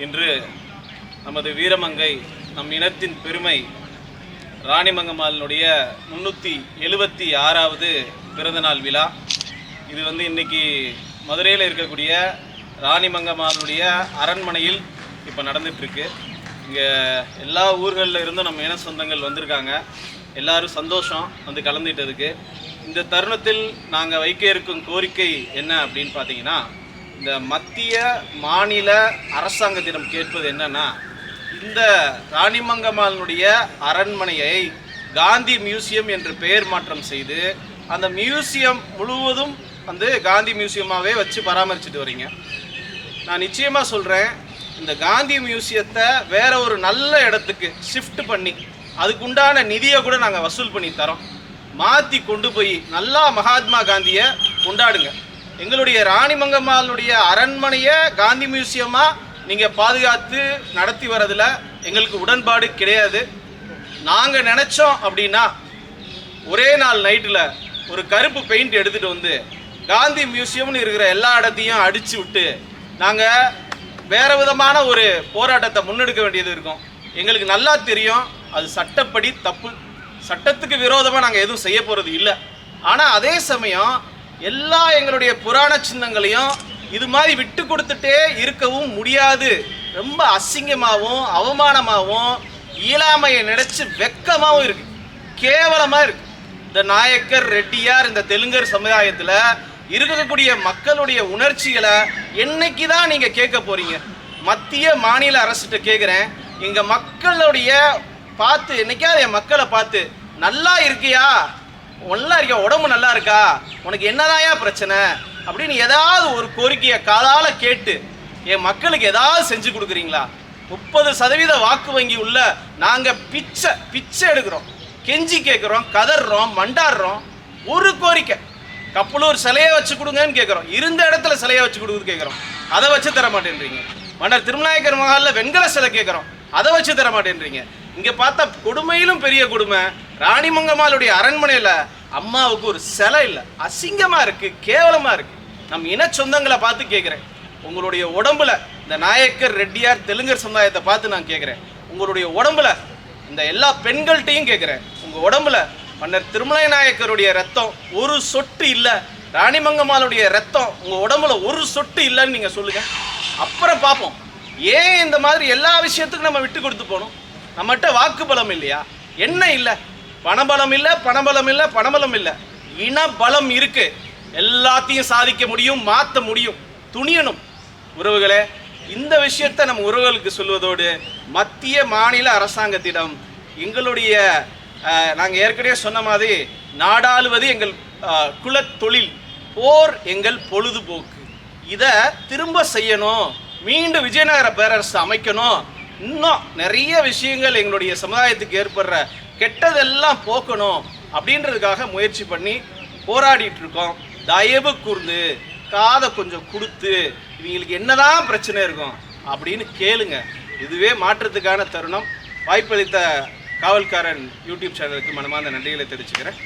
இன்று நமது வீரமங்கை நம் இனத்தின் பெருமை ராணிமங்கம்மாளினுடைய முன்னூற்றி எழுபத்தி ஆறாவது பிறந்தநாள் விழா. இது வந்து இன்னைக்கு மதுரையில் இருக்கக்கூடிய ராணிமங்கம்மாளுடைய அரண்மனையில் இப்போ நடந்துகிட்ருக்கு இங்கே எல்லா ஊர்களில் இருந்தும் நம்ம இன சொந்தங்கள் வந்திருக்காங்க. எல்லாரும் சந்தோஷம் வந்து கலந்துகிட்டதுக்கு. இந்த தருணத்தில் நாங்கள் வைக்க இருக்கும் கோரிக்கை என்ன அப்படின்னு பார்த்தீங்கன்னா இந்த மத்திய மாநில அரசாங்கத்திடம் கேட்பது என்னன்னா இந்த ராணிமங்கமாலனுடைய அரண்மனையை காந்தி மியூசியம் என்று பெயர் மாற்றம் செய்து அந்த மியூசியம் முழுவதும் வந்து காந்தி மியூசியமாகவே வச்சு பராமரிச்சுட்டு வரீங்க. நான் நிச்சயமாக சொல்கிறேன் இந்த காந்தி மியூசியத்தை வேற ஒரு நல்ல இடத்துக்கு ஷிஃப்ட் பண்ணி அதுக்குண்டான நிதியை கூட நாங்கள் வசூல் பண்ணி தரோம். மாற்றி கொண்டு போய் நல்லா மகாத்மா காந்தியை கொண்டாடுங்க. எங்களுடைய ராணிமங்கம்மாளுடைய அரண்மனையை காந்தி மியூசியமாக நீங்கள் பாதுகாத்து நடத்தி வரதில் எங்களுக்கு உடன்பாடு கிடையாது. நாங்கள் நினச்சோம் அப்படின்னா ஒரே நாள் நைட்டில் ஒரு கருப்பு பெயிண்ட் எடுத்துகிட்டு வந்து காந்தி மியூசியம்னு இருக்கிற எல்லா இடத்தையும் அடித்து விட்டு நாங்கள் வேறு விதமான ஒரு போராட்டத்தை முன்னெடுக்க வேண்டியது இருக்கும். எங்களுக்கு நல்லா தெரியும் அது சட்டப்படி தப்பு. சட்டத்துக்கு விரோதமாக நாங்கள் எதுவும் செய்ய போகிறது இல்லை. ஆனால் அதே சமயம் எல்லா எங்களுடைய புராண சின்னங்களையும் இது மாதிரி விட்டு கொடுத்துட்டே இருக்கவும் முடியாது. ரொம்ப அசிங்கமாகவும் அவமானமாகவும் இயலாமையை நினைச்சு வெக்கமாகவும் இருக்கு. கேவலமாக இருக்கு. இந்த நாயக்கர் ரெட்டியார் இந்த தெலுங்கர் சமுதாயத்தில் இருக்கக்கூடிய மக்களுடைய உணர்ச்சிகளை என்னைக்கு தான் நீங்கள் கேட்க போறீங்க? மத்திய மாநில அரசுகிட்ட கேட்குறேன் எங்கள் மக்களுடைய பார்த்து என்னைக்காவது என் மக்களை பார்த்து நல்லா இருக்கியா? நல்லா இருக்கியா உடம்பு நல்லா இருக்கா? உனக்கு என்னதாயா பிரச்சனை? அப்படின்னு ஏதாவது ஒரு கோரிக்கையை காதால் கேட்டு என் மக்களுக்கு ஏதாவது செஞ்சு கொடுக்குறீங்களா? முப்பது சதவீத வாக்கு வங்கி உள்ள நாங்கள் பிச்சை பிச்சை எடுக்கிறோம். கெஞ்சி கேட்குறோம் கதறோம் மண்டாடுறோம் ஒரு கோரிக்கை. கப்பலூர் சிலையை வச்சு கொடுங்கன்னு கேட்குறோம் இருந்த இடத்துல சிலையை வச்சு கொடுக்குறது கேட்குறோம் அதை வச்சு தர மாட்டேன்றீங்க. மன்னர் திருநாயக்கர் மகாலில் வெண்கல சிலை கேட்குறோம் அதை வச்சு தர மாட்டேன்றீங்க. இங்கே பார்த்தா கொடுமையிலும் பெரிய கொடுமை. ராணிமங்கம்மாளுடைய அரண்மனையில் அம்மாவுக்கு ஒரு சிலை இல்லை. அசிங்கமாக இருக்குது கேவலமாக இருக்குது நம் இன சொந்தங்களை பார்த்து கேட்குறேன் உங்களுடைய உடம்புல இந்த நாயக்கர் ரெட்டியார் தெலுங்கர் சமுதாயத்தை பார்த்து நான் கேட்குறேன் உங்களுடைய உடம்புல இந்த எல்லா பெண்கள்கிட்டையும் கேட்குறேன் உங்கள் உடம்புல மன்னர் திருமலை நாயக்கருடைய ரத்தம் ஒரு சொட்டு இல்லை. ராணிமங்கம்மாளுடைய ரத்தம் உங்கள் உடம்புல ஒரு சொட்டு இல்லைன்னு நீங்கள் சொல்லுங்கள் அப்புறம் பார்ப்போம். ஏன் இந்த மாதிரி எல்லா விஷயத்துக்கும் நம்ம விட்டு கொடுத்து போகணும் நம்மகிட்ட வாக்கு பலம் இல்லையா? என்ன இல்லை? பணபலம் இல்லை பணபலம் இல்லை பணபலம் இல்லை. இன பலம் இருக்கு. எல்லாத்தையும் சாதிக்க முடியும் மாற்ற முடியும். துணியணும். உறவுகளே இந்த விஷயத்தை நம்ம உறவுகளுக்கு சொல்வதோடு மத்திய மாநில அரசாங்கத்திடம் எங்களுடைய நாங்கள் ஏற்கனவே சொன்ன மாதிரி நாடாளுவது எங்கள் குலத்தொழில் போர் எங்கள் பொழுதுபோக்கு. இதை திரும்ப செய்யணும். மீண்டும் விஜயநகர பேரரசு அமைக்கணும். இன்னும் நிறைய விஷயங்கள் எங்களுடைய சமுதாயத்துக்கு ஏற்படுற கெட்டதெல்லாம் போக்கணும் அப்படின்றதுக்காக முயற்சி பண்ணி போராடிட்டு இருக்கோம். தயவு கூர்ந்து காதை கொஞ்சம் கொடுத்து இவங்களுக்கு என்னதான் பிரச்சனை இருக்கும் அப்படின்னு கேளுங்க. இதுவே மாற்றத்துக்கான தருணம். வாய்ப்பளித்த காவல்காரன் யூடியூப் சேனலுக்கு மனமார்ந்த நன்றிகளை தெரிவிச்சுக்கிறேன்.